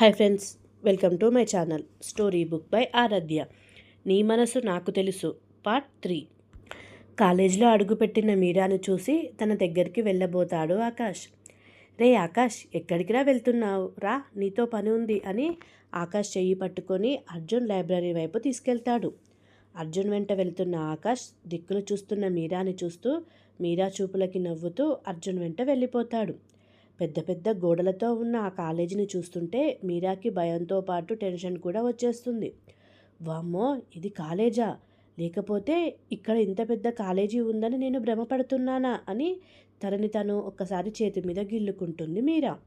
Hi friends welcome to my channel story book by Aaradhya నీ మనసు నాకు తెలుసు పార్ట్ త్రీ కాలేజీలో అడుగుపెట్టిన మీరాను చూసి తన దగ్గరికి వెళ్ళబోతాడు ఆకాష్. రే ఆకాష్ ఎక్కడికి రా వెళ్తున్నావు? రా నీతో పని ఉంది అని ఆకాష్ చెయ్యి పట్టుకొని అర్జున్ లైబ్రరీ వైపు తీసుకెళ్తాడు. అర్జున్ వెంట వెళ్తున్న ఆకాష్ దిక్కులు చూస్తున్న మీరాని చూస్తూ మీరా చూపులకి నవ్వుతూ అర్జున్ వెంట వెళ్ళిపోతాడు. పెద్ద పెద్ద గోడలతో ఉన్న ఆ కాలేజీని చూస్తుంటే మీరాకి భయంతో పాటు టెన్షన్ కూడా వచ్చేస్తుంది. వామ్మో ఇది కాలేజా? లేకపోతే ఇక్కడ ఇంత పెద్ద కాలేజీ ఉందని నేను భ్రమపడుతున్నానా? అని తనని తను ఒక్కసారి చేతి మీద గిల్లుకుంటుంది మీరా.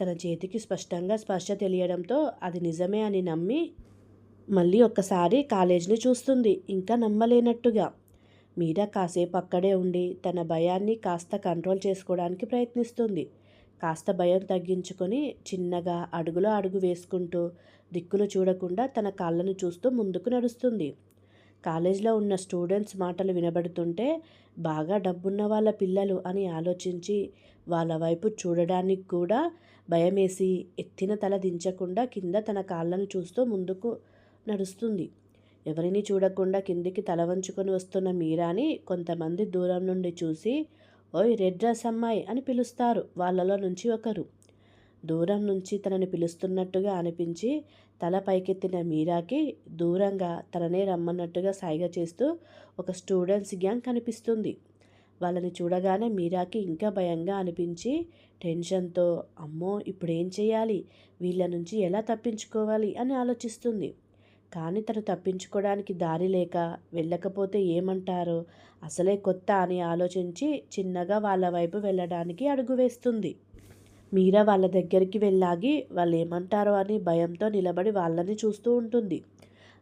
తన చేతికి స్పష్టంగా స్పర్శ తెలియడంతో అది నిజమే అని నమ్మి మళ్ళీ ఒక్కసారి కాలేజీని చూస్తుంది. ఇంకా నమ్మలేనట్టుగా. మీరా కాసేపు అక్కడే ఉండి తన భయాన్ని కాస్త కంట్రోల్ చేసుకోవడానికి ప్రయత్నిస్తుంది. కాస్త భయం తగ్గించుకొని చిన్నగా అడుగులో అడుగు వేసుకుంటూ దిక్కులు చూడకుండా తన కాళ్ళను చూస్తూ ముందుకు నడుస్తుంది. కాలేజీలో ఉన్న స్టూడెంట్స్ మాటలు వినబడుతుంటే బాగా డబ్బున్న వాళ్ళ పిల్లలు అని ఆలోచించి వాళ్ళ వైపు చూడడానికి కూడా భయమేసి ఎత్తిన తల దించకుండా కింద తన కాళ్ళను చూస్తూ ముందుకు నడుస్తుంది. ఎవరిని చూడకుండా కిందికి తల వంచుకొని వస్తున్న మీరాని కొంతమంది దూరం నుండి చూసి ఓయ్ రెడ్ డ్రెస్ అమ్మాయి అని పిలుస్తారు వాళ్ళలో నుంచి ఒకరు. దూరం నుంచి తనని పిలుస్తున్నట్టుగా అనిపించి తల పైకెత్తిన మీరాకి దూరంగా తననే రమ్మన్నట్టుగా సైగ చేస్తూ ఒక స్టూడెంట్స్ గ్యాంగ్ కనిపిస్తుంది. వాళ్ళని చూడగానే మీరాకి ఇంకా భయంగా అనిపించి టెన్షన్తో అమ్మో ఇప్పుడు ఏం చేయాలి? వీళ్ళ నుంచి ఎలా తప్పించుకోవాలి? అని ఆలోచిస్తుంది. కానీ తను తప్పించుకోవడానికి దారి లేక వెళ్ళకపోతే ఏమంటారో? అసలే కొత్త అని ఆలోచించి చిన్నగా వాళ్ళ వైపు వెళ్ళడానికి అడుగు వేస్తుంది. మీరా వాళ్ళ దగ్గరికి వెళ్ళాగి వాళ్ళు ఏమంటారో అని భయంతో నిలబడి వాళ్ళని చూస్తూ ఉంటుంది.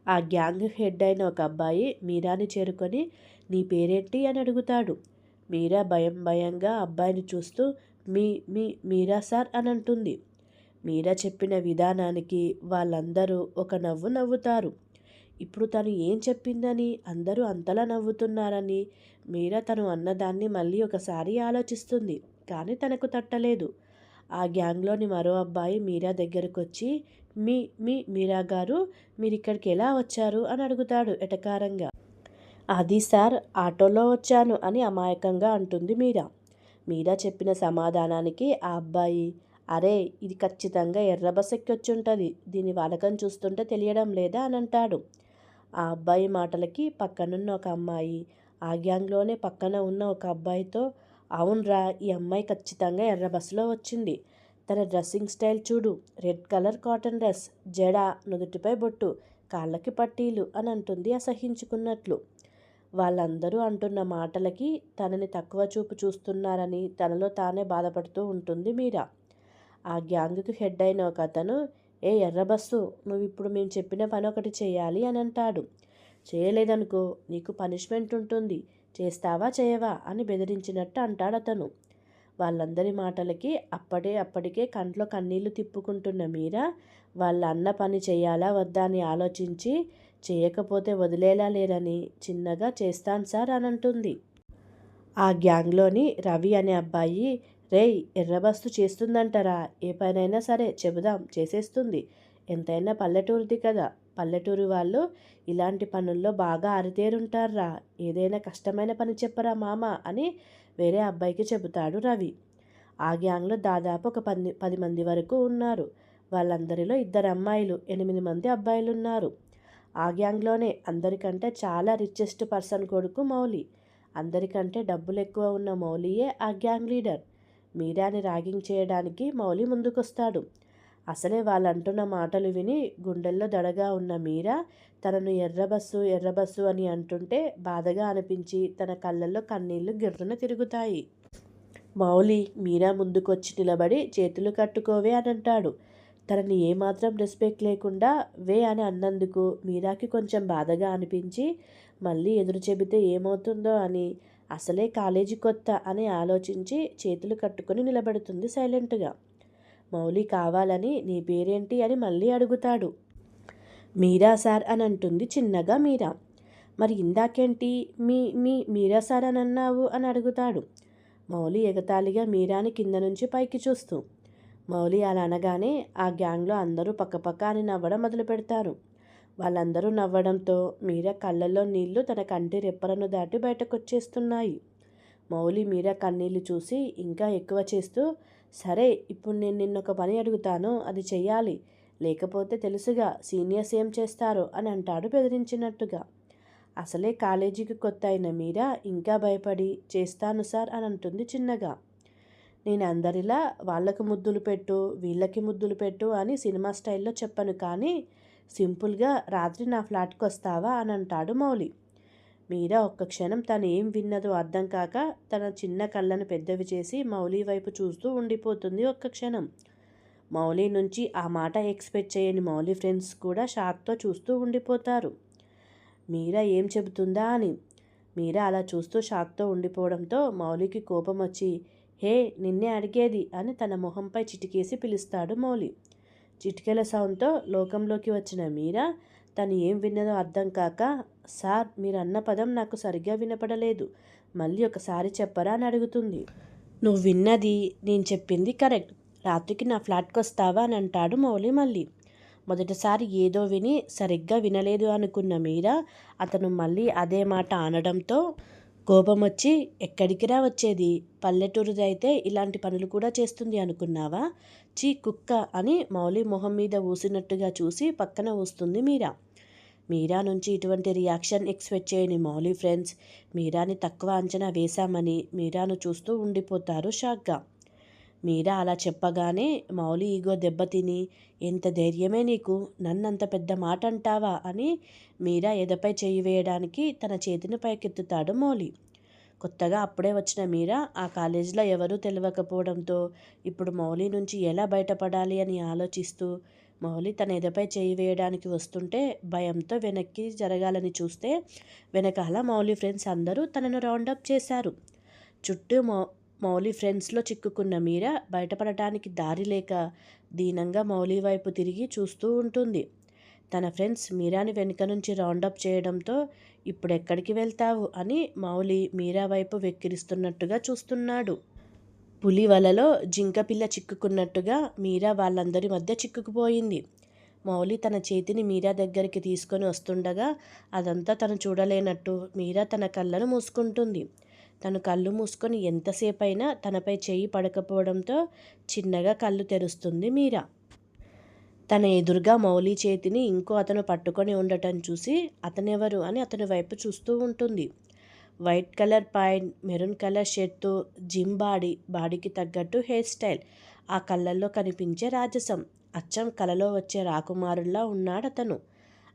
ఆ గ్యాంగ్ హెడ్ అయిన ఒక అబ్బాయి మీరాని చేరుకొని నీ పేరేంటి? అని అడుగుతాడు. మీరా భయం భయంగా అబ్బాయిని చూస్తూ మీ మీ మీరా సార్ అని అంటుంది. మీరా చెప్పిన విధానానికి వాళ్ళందరూ ఒక నవ్వు నవ్వుతారు. ఇప్పుడు తను ఏం చెప్పిందని అందరూ అంతలా నవ్వుతున్నారని మీరా తను అన్నదాన్ని మళ్ళీ ఒకసారి ఆలోచిస్తుంది కానీ తనకు తట్టలేదు. ఆ గ్యాంగ్లోని మరో అబ్బాయి మీరా దగ్గరకు వచ్చి మీ మీ మీరా గారు మీరు ఇక్కడికి ఎలా వచ్చారు? అని అడుగుతాడు ఎటకారంగా. అది సార్ ఆటోలో వచ్చాను అని అమాయకంగా అంటుంది మీరా. మీరా చెప్పిన సమాధానానికి ఆ అబ్బాయి అరే ఇది ఖచ్చితంగా ఎర్ర బస్ ఎక్కొచ్చుంటుంది దీని వాడకం చూస్తుంటే తెలియడం లేదా అని అంటాడు ఆ అబ్బాయి మాటలకి పక్కనున్న ఒక అమ్మాయి ఆ గ్యాంగ్లోనే పక్కన ఉన్న ఒక అబ్బాయితో అవునరా ఈ అమ్మాయి ఖచ్చితంగా ఎర్ర బస్సులో వచ్చింది. తన డ్రెస్సింగ్ స్టైల్ చూడు. Red colour cotton dress. జడ నుదుటిపై బొట్టు. కాళ్ళకి పట్టీలు అని అంటుంది అసహించుకున్నట్లు. వాళ్ళందరూ అంటున్న మాటలకి తనని తక్కువ చూపు చూస్తున్నారని తనలో తానే బాధపడుతూ ఉంటుంది మీరా. ఆ గ్యాంగ్కి హెడ్ అయిన ఒక అతను ఏ ఎర్రబస్సు నువ్వు ఇప్పుడు మేము చెప్పిన పని ఒకటి చేయాలి అని అంటాడు. చేయలేదనుకో నీకు పనిష్మెంట్ ఉంటుంది. చేస్తావా చేయవా? అని బెదిరించినట్టు అంటాడు అతను. వాళ్ళందరి మాటలకి అప్పుడే అప్పటికే కంట్లో కన్నీళ్ళు తిప్పుకుంటున్న మీరా వాళ్ళ అన్న పని చేయాలా వద్దా? అని ఆలోచించి చేయకపోతే వదిలేలా లేరని చిన్నగా చేస్తాను సార్ అని అంటుంది. ఆ గ్యాంగ్లోని రవి అనే అబ్బాయి రేయ్ ఎర్రబస్తు చేస్తుందంటారా. ఏ పనైనా సరే చెబుదాం చేసేస్తుంది. ఎంతైనా పల్లెటూరిది కదా. పల్లెటూరు వాళ్ళు ఇలాంటి పనుల్లో బాగా అరితేరుంటారా ఏదైనా కష్టమైన పని చెప్పరా మామ అని వేరే అబ్బాయికి చెబుతాడు రవి. ఆ గ్యాంగ్లో దాదాపు ఒక పది పది మంది వరకు ఉన్నారు. వాళ్ళందరిలో ఇద్దరు అమ్మాయిలు ఎనిమిది మంది అబ్బాయిలు ఉన్నారు ఆ గ్యాంగ్లోనే అందరికంటే చాలా రిచెస్ట్ పర్సన్ కొడుకు మౌలి. అందరికంటే డబ్బులు ఎక్కువ ఉన్న మౌలియే ఆ గ్యాంగ్ లీడర్. మీరాని ర్యాగింగ్ చేయడానికి మౌలి ముందుకొస్తాడు. అసలే వాళ్ళంటున్న మాటలు విని గుండెల్లో దడగా ఉన్న మీరా తనను ఎర్రబస్సు ఎర్రబస్సు అని అంటుంటే బాధగా అనిపించి తన కళ్ళల్లో కన్నీళ్ళు గిర్రున తిరుగుతాయి. మౌలి మీరా ముందుకొచ్చి నిలబడి చేతులు కట్టుకోవే అని అంటాడు తనని ఏమాత్రం రెస్పెక్ట్ లేకుండా వే అని అన్నందుకు మీరాకి కొంచెం బాధగా అనిపించి మళ్ళీ ఎదురు చెబితే ఏమవుతుందో అని అసలే కాలేజీ కొత్త అని ఆలోచించి చేతులు కట్టుకొని నిలబడుతుంది సైలెంట్గా. మౌలి కావాలని నీ పేరేంటి అని మళ్ళీ అడుగుతాడు. మీరా సార్ అని అంటుంది చిన్నగా మీరా. మరి ఇందాకేంటి? మీ మీ మీరా సార్ అని అన్నావు అని అడుగుతాడు. మౌలి ఎగతాళిగా మీరాని కింద నుంచి పైకి చూస్తూ. మౌలి అలా అనగానే ఆ గ్యాంగ్లో అందరూ పక్కపక్క అని నవ్వడం మొదలు పెడతారు వాళ్ళందరూ నవ్వడంతో మీరా కళ్ళల్లో నీళ్ళు తన కంటి రెప్పలను దాటి బయటకొచ్చేస్తున్నాయి. మౌలి మీరా కన్నీళ్ళు చూసి ఇంకా ఎక్కువ చేస్తూ సరే ఇప్పుడు నేను నిన్నొక పని అడుగుతాను అది చెయ్యాలి. లేకపోతే తెలుసుగా సీనియర్స్ ఏం చేస్తారో అని అంటాడు బెదిరించినట్టుగా. అసలే కాలేజీకి కొత్త అయిన మీరా ఇంకా భయపడి చేస్తాను సార్ అని అంటుంది చిన్నగా. నేను అందరిలా వాళ్ళకు ముద్దులు పెట్టు వీళ్ళకి ముద్దులు పెట్టు అని సినిమా స్టైల్లో చెప్పను కానీ సింపుల్గా రాత్రి నా ఫ్లాట్కి వస్తావా అని అంటాడు మౌలి. మీరా ఒక్క క్షణం తను ఏం విన్నదో అర్థం కాక తన చిన్న కళ్ళను పెద్దవి చేసి మౌలి వైపు చూస్తూ ఉండిపోతుంది ఒక్క క్షణం. మౌలి నుంచి ఆ మాట ఎక్స్పెక్ట్ చేయని మౌలి ఫ్రెండ్స్ కూడా షాక్తో చూస్తూ ఉండిపోతారు. మీరా ఏం చెబుతుందా అని. మీరా అలా చూస్తూ షాక్తో ఉండిపోవడంతో మౌలికి కోపం వచ్చి హే నిన్నే అడిగేది అని తన మొహంపై చిటికేసి పిలుస్తాడు మౌలి. చిటికెల సౌండ్తో లోకంలోకి వచ్చిన మీరా తను ఏం విన్నదో అర్థం కాక సార్ మీరు అన్న పదం నాకు సరిగ్గా వినపడలేదు. మళ్ళీ ఒకసారి చెప్పరా అని అడుగుతుంది. నువ్వు విన్నది నేను చెప్పింది కరెక్ట్. రాత్రికి నా ఫ్లాట్కి వస్తావా అని అంటాడు మౌలి మళ్ళీ. మొదటిసారి ఏదో విని సరిగ్గా వినలేదు అనుకున్న మీరా అతను మళ్ళీ అదే మాట అనడంతో కోపం వచ్చి ఎక్కడికి రా వచ్చేది? పల్లెటూరుది అయితే ఇలాంటి పనులు కూడా చేస్తుంది అనుకున్నావా? చీ కుక్క అని మౌలి మొహం మీద ఊసినట్టుగా చూసి పక్కన ఊస్తుంది మీరా. మీరా నుంచి ఇటువంటి రియాక్షన్ ఎక్స్పెక్ట్ చేయని మౌలి ఫ్రెండ్స్ మీరాని తక్కువ అంచనా వేశామని మీరాను చూస్తూ ఉండిపోతారు షాక్గా. మీరా అలా చెప్పగానే మౌలి ఈగో దెబ్బతిని ఎంత ధైర్యమే నీకు నన్నంత పెద్ద మాట అంటావా అని మీరా ఎదపై చేయి వేయడానికి తన చేతిని పైకెత్తుతాడు మౌలి. కొత్తగా అప్పుడే వచ్చిన మీరా ఆ కాలేజీలో ఎవరూ తెలియకపోవడంతో ఇప్పుడు మౌలి నుంచి ఎలా బయటపడాలి? అని ఆలోచిస్తూ మౌలి తన ఎదపై చేయి వేయడానికి వస్తుంటే భయంతో వెనక్కి జరగాలని చూస్తే వెనకాల మౌలి ఫ్రెండ్స్ అందరూ తనను రౌండప్ చేశారు. చుట్టూ మౌ మౌలి ఫ్రెండ్స్లో చిక్కుకున్న మీరా బయటపడటానికి దారి లేక దీనంగా మౌలి వైపు తిరిగి చూస్తూ ఉంటుంది. తన ఫ్రెండ్స్ మీరాని వెనుక నుంచి రౌండప్ చేయడంతో ఇప్పుడు ఎక్కడికి వెళ్తావు అని మౌలి మీరా వైపు వెక్కిరిస్తున్నట్టుగా చూస్తున్నాడు. పులి వలలో జింకపిల్ల చిక్కుకున్నట్టుగా మీరా వాళ్ళందరి మధ్య చిక్కుకుపోయింది. మౌలి తన చేతిని మీరా దగ్గరికి తీసుకొని వస్తుండగా అదంతా తను చూడలేనట్టు మీరా తన కళ్ళను మూసుకుంటుంది. తను కళ్ళు మూసుకొని ఎంతసేపైనా తనపై చేయి పడకపోవడంతో చిన్నగా కళ్ళు తెరుస్తుంది మీరా. తన ఎదురుగా మౌలి చేతిని ఇంకో అతను పట్టుకొని ఉండటం చూసి అతనెవరు అని అతని వైపు చూస్తూ ఉంటుంది. White colour pant maroon colour shirt gym body బాడీకి తగ్గట్టు హెయిర్ స్టైల్ ఆ కళ్ళల్లో కనిపించే రాజసం అచ్చం కలలో వచ్చే రాకుమారుల్లా ఉన్నాడు అతను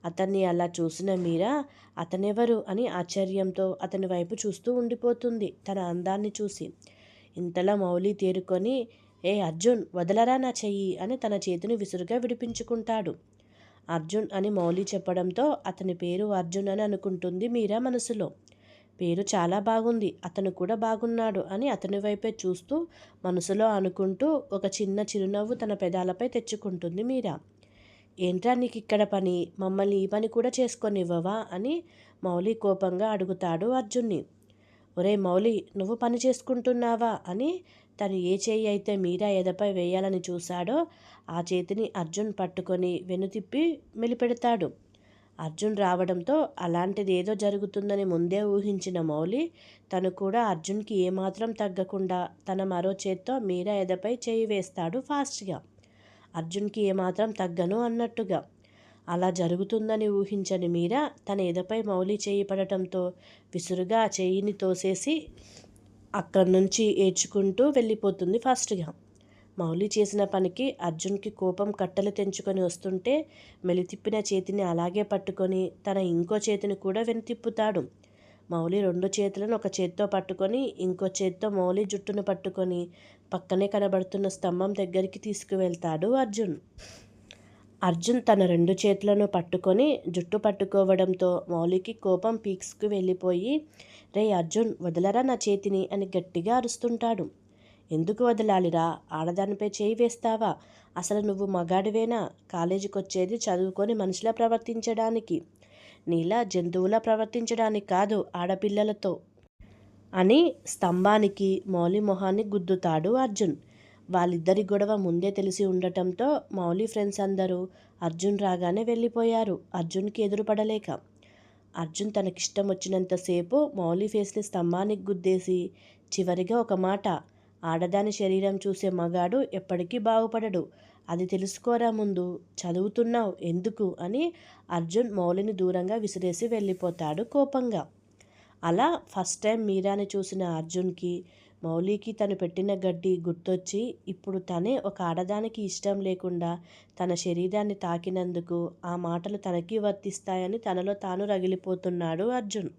అతన్ని అలా చూసిన మీరా? అతనెవరు? అని ఆశ్చర్యంతో అతని వైపు చూస్తూ ఉండిపోతుంది తన అందాన్ని చూసి. ఇంతలా మౌలి తేరుకొని ఏ అర్జున్ వదలరా నా చెయ్యి? అని తన చేతిని విసురుగా విడిపించుకుంటాడు. అర్జున్ అని మౌలి చెప్పడంతో అతని పేరు అర్జున్ అని అనుకుంటుంది మీరా మనసులో. పేరు చాలా బాగుంది అతను కూడా బాగున్నాడు అని అతని వైపే చూస్తూ మనసులో అనుకుంటూ ఒక చిన్న చిరునవ్వు తన పెదాలపై తెచ్చుకుంటుంది మీరా. ఏంట్రా నీకు ఇక్కడ పని? మమ్మల్ని ఈ పని కూడా చేసుకొని ఇవ్వవా అని మౌలి కోపంగా అడుగుతాడు అర్జున్ని. ఒరే మౌలి నువ్వు పని చేసుకుంటున్నావా? అని తను ఏ చేయి అయితే మీరా ఎదపై వేయాలని చూశాడో ఆ చేతిని అర్జున్ పట్టుకొని వెనుతిప్పి మెలిపెడతాడు. అర్జున్ రావడంతో అలాంటిది ఏదో జరుగుతుందని ముందే ఊహించిన మౌలి తను కూడా అర్జున్కి ఏమాత్రం తగ్గకుండా తన మరో చేత్తో మీరా ఎదపై చేయి వేస్తాడు ఫాస్ట్గా. అర్జున్కి ఏమాత్రం తగ్గను అన్నట్టుగా. అలా జరుగుతుందని ఊహించని మీరా తన ఎదపై మౌలి చేయి పడటంతో విసురుగా ఆ చేయిని తోసేసి అక్కడి నుంచి ఏడ్చుకుంటూ వెళ్ళిపోతుంది ఫాస్ట్గా. మౌలి చేసిన పనికి అర్జున్కి కోపం కట్టలు తెంచుకొని వస్తుంటే మెలితిప్పిన చేతిని అలాగే పట్టుకొని తన ఇంకో చేతిని కూడా వెనుతిప్పుతాడు. మౌలి రెండు చేతులను ఒక చేత్తో పట్టుకొని ఇంకో చేత్తో మౌలి జుట్టును పట్టుకొని పక్కనే కనబడుతున్న స్తంభం దగ్గరికి తీసుకువెళ్తాడు అర్జున్. అర్జున్ తన రెండు చేతులను పట్టుకొని జుట్టు పట్టుకోవడంతో మౌలికి కోపం పీక్స్కు వెళ్ళిపోయి రే అర్జున్ వదలరా నా చేతిని అని గట్టిగా అరుస్తుంటాడు. ఎందుకు వదలాలిరా? ఆడదానిపై చేయి వేస్తావా? అసలు నువ్వు మగాడివేనా? కాలేజీకి వచ్చేది చదువుకొని మనిషిలా ప్రవర్తించడానికి. నీలా జంతువులా ప్రవర్తించడానికి కాదు ఆడపిల్లలతో అని స్తంభానికి మౌలి మొహాన్ని గుద్దుతాడు అర్జున్. వాళ్ళిద్దరి గొడవ ముందే తెలిసి ఉండటంతో మౌలి ఫ్రెండ్స్ అందరూ అర్జున్ రాగానే వెళ్ళిపోయారు. అర్జున్కి ఎదురుపడలేక. అర్జున్ తనకిష్టం వచ్చినంతసేపు మౌలి ఫేస్ని స్తంభానికి గుద్దేసి చివరిగా ఒక మాట ఆడదాని శరీరం చూసే మగాడు ఎప్పటికీ బాగుపడడు. అది తెలుసుకోరా ముందు? చదువుతున్నావు ఎందుకు? అని అర్జున్ మౌలిని దూరంగా విసిరేసి వెళ్ళిపోతాడు కోపంగా. అలా ఫస్ట్ టైం మీరాని చూసిన అర్జున్కి మౌలికి తను పెట్టిన గడ్డి గుర్తొచ్చి ఇప్పుడు తనే ఒక ఆడదానికి ఇష్టం లేకుండా తన శరీరాన్ని తాకినందుకు ఆ మాటలు తనకి వర్తిస్తాయని తనలో తాను రగిలిపోతున్నాడు అర్జున్.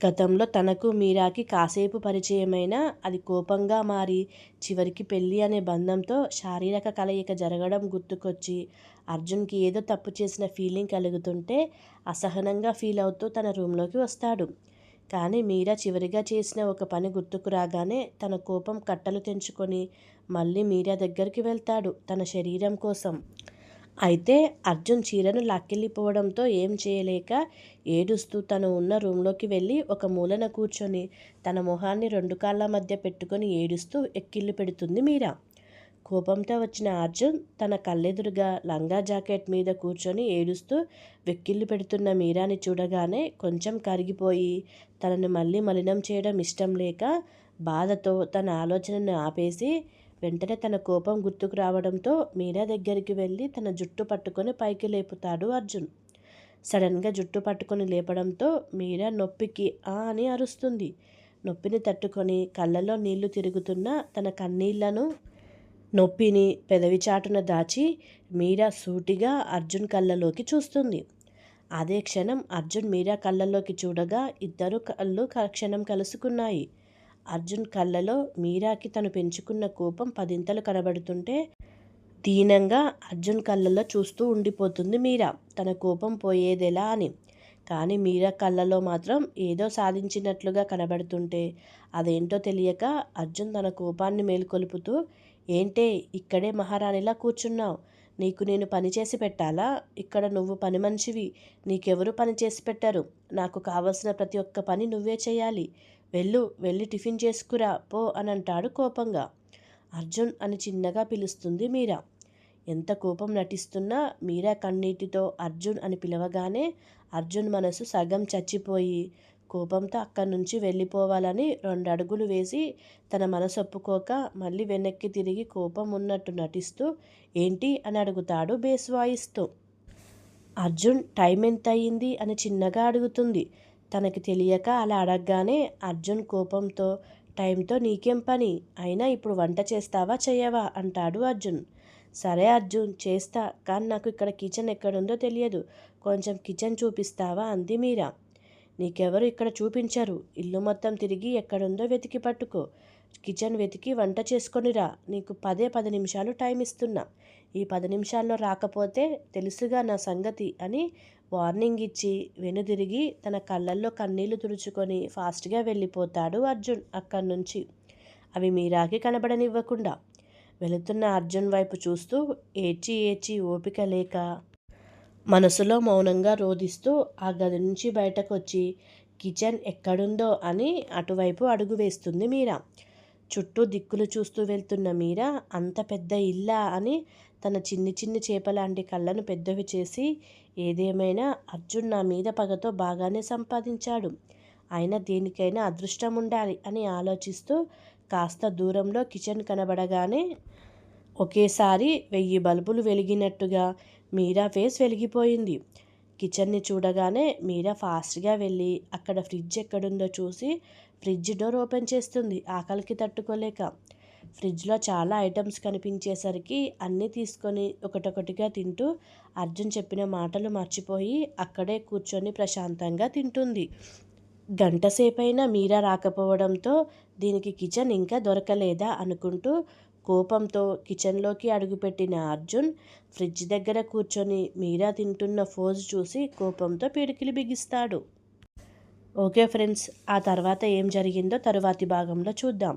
గతంలో తనకు మీరాకి కాసేపు పరిచయమైనా అది కోపంగా మారి చివరికి పెళ్ళి అనే బంధంతో శారీరక కలయిక జరగడం గుర్తుకొచ్చి అర్జున్కి ఏదో తప్పు చేసిన ఫీలింగ్ కలుగుతుంటే అసహనంగా ఫీల్ అవుతూ తన రూమ్లోకి వస్తాడు. కానీ మీరా చివరిగా చేసిన ఒక పని గుర్తుకు రాగానే తన కోపం కట్టలు తెంచుకొని మళ్ళీ మీరా దగ్గరికి వెళ్తాడు తన శరీరం కోసం. అయితే అర్జున్ చీరను లాక్కెళ్ళిపోవడంతో ఏం చేయలేక ఏడుస్తూ తను ఉన్న రూమ్లోకి వెళ్ళి ఒక మూలన కూర్చొని తన మొహాన్ని రెండు కాళ్ళ మధ్య పెట్టుకొని ఏడుస్తూ ఎక్కిళ్ళు పెడుతుంది మీరా. కోపంతో వచ్చిన అర్జున్ తన కళ్ళెదురుగా లంగా జాకెట్ మీద కూర్చొని ఏడుస్తూ వెక్కిళ్ళు పెడుతున్న మీరాని చూడగానే కొంచెం కరిగిపోయి తనను మళ్ళీ మలినం చేయడం ఇష్టం లేక బాధతో తన ఆలోచనను ఆపేసి వెంటనే తన కోపం గుర్తుకు రావడంతో మీరా దగ్గరికి వెళ్ళి తన జుట్టు పట్టుకొని పైకి లేపుతాడు అర్జున్. సడన్గా జుట్టు పట్టుకొని లేపడంతో మీరా నొప్పికి ఆ అని అరుస్తుంది. నొప్పిని తట్టుకొని కళ్ళలో నీళ్ళు తిరుగుతున్న తన కన్నీళ్ళను నొప్పిని పెదవి చాటున దాచి మీరా సూటిగా అర్జున్ కళ్ళలోకి చూస్తుంది. అదే క్షణం అర్జున్ మీరా కళ్ళలోకి చూడగా ఇద్దరు కళ్ళు క్షణం కలుసుకున్నాయి. అర్జున్ కళ్ళలో మీరాకి తను పెంచుకున్న కోపం పదింతలు కనబడుతుంటే దీనంగా అర్జున్ కళ్ళలో చూస్తూ ఉండిపోతుంది మీరా. తన కోపం పోయేదెలా అని. కానీ మీరా కళ్ళలో మాత్రం ఏదో సాధించినట్లుగా కనబడుతుంటే అదేంటో తెలియక అర్జున్ తన కోపాన్ని మేల్కొలుపుతూ ఏంటే ఇక్కడే మహారాణిలా కూర్చున్నావు. నీకు నేను పని చేసి పెట్టాలా? ఇక్కడ నువ్వు పని మనిషివి. నీకెవరు పని చేసి పెట్టరు? నాకు కావలసిన ప్రతి ఒక్క పని నువ్వే చేయాలి. వెళ్ళు వెళ్ళి టిఫిన్ చేసుకురా పో అని అంటాడు కోపంగా. అర్జున్ అని చిన్నగా పిలుస్తుంది మీరా. ఎంత కోపం నటిస్తున్నా మీరా కన్నీటితో అర్జున్ అని పిలవగానే అర్జున్ మనసు సగం చచ్చిపోయి కోపంతో అక్కడి నుంచి వెళ్ళిపోవాలని రెండు అడుగులు వేసి తన మనసు ఒప్పుకోక మళ్ళీ వెనక్కి తిరిగి కోపం ఉన్నట్టు నటిస్తూ ఏంటి? అని అడుగుతాడు బేస్ వాయిస్తో. అర్జున్ టైం ఎంత అయ్యింది అని చిన్నగా అడుగుతుంది. తనకి తెలియక అలా అడగగానే అర్జున్ కోపంతో టైంతో నీకేం పని? అయినా ఇప్పుడు వంట చేస్తావా చేయవా? అంటాడు అర్జున్. సరే అర్జున్ చేస్తా కానీ నాకు ఇక్కడ కిచెన్ ఎక్కడుందో తెలియదు. కొంచెం కిచెన్ చూపిస్తావా? అంది మీరా. నీకెవరు ఇక్కడ చూపించరు. ఇల్లు మొత్తం తిరిగి ఎక్కడుందో వెతికి పట్టుకో. కిచెన్ వెతికి వంట చేసుకొనిరా నీకు పదే పది నిమిషాలు టైం ఇస్తున్నా. ఈ పది నిమిషాల్లో రాకపోతే తెలుసుగా నా సంగతి అని వార్నింగ్ ఇచ్చి వెనుదిరిగి తన కళ్ళల్లో కన్నీళ్ళు తుడుచుకొని ఫాస్ట్గా వెళ్ళిపోతాడు అర్జున్ అక్కడి నుంచి. అవి మీరాకి కనబడనివ్వకుండా వెళుతున్న అర్జున్ వైపు చూస్తూ ఏడ్చి ఏడ్చి ఓపిక లేక మనసులో మౌనంగా రోధిస్తూ ఆ గది నుంచి బయటకు వచ్చి కిచెన్ ఎక్కడుందో అని అటువైపు అడుగు వేస్తుంది మీరా. చుట్టూ దిక్కులు చూస్తూ వెళ్తున్న మీరా అంత పెద్ద ఇల్లా అని తన చిన్ని చిన్ని చేపలాంటి కళ్ళను పెద్దవి చేసి ఏదేమైనా అర్జున్ నా మీద పగతో బాగానే సంపాదించాడు. అయినా దేనికైనా అదృష్టం ఉండాలి అని ఆలోచిస్తూ కాస్త దూరంలో కిచెన్ కనబడగానే ఒకేసారి వెయ్యి బల్బులు వెలిగినట్టుగా మీరా ఫేస్ వెలిగిపోయింది. కిచెన్ని చూడగానే మీరా ఫాస్ట్గా వెళ్ళి అక్కడ ఫ్రిడ్జ్ ఎక్కడుందో చూసి ఫ్రిడ్జ్ డోర్ ఓపెన్ చేస్తుంది ఆకలికి తట్టుకోలేక. ఫ్రిడ్జ్లో చాలా ఐటమ్స్ కనిపించేసరికి అన్నీ తీసుకొని ఒకటొకటిగా తింటూ అర్జున్ చెప్పిన మాటలు మర్చిపోయి అక్కడే కూర్చొని ప్రశాంతంగా తింటుంది. గంటసేపైనా మీరా రాకపోవడంతో దీనికి కిచెన్ ఇంకా దొరకలేదా అనుకుంటూ కోపంతో కిచెన్లోకి అడుగుపెట్టిన అర్జున్ ఫ్రిడ్జ్ దగ్గర కూర్చొని మీరా తింటున్న ఫోజ్ చూసి కోపంతో పిడికిలి బిగిస్తాడు. ఓకే ఫ్రెండ్స్ ఆ తర్వాత ఏం జరిగిందో తరువాతి భాగంలో చూద్దాం.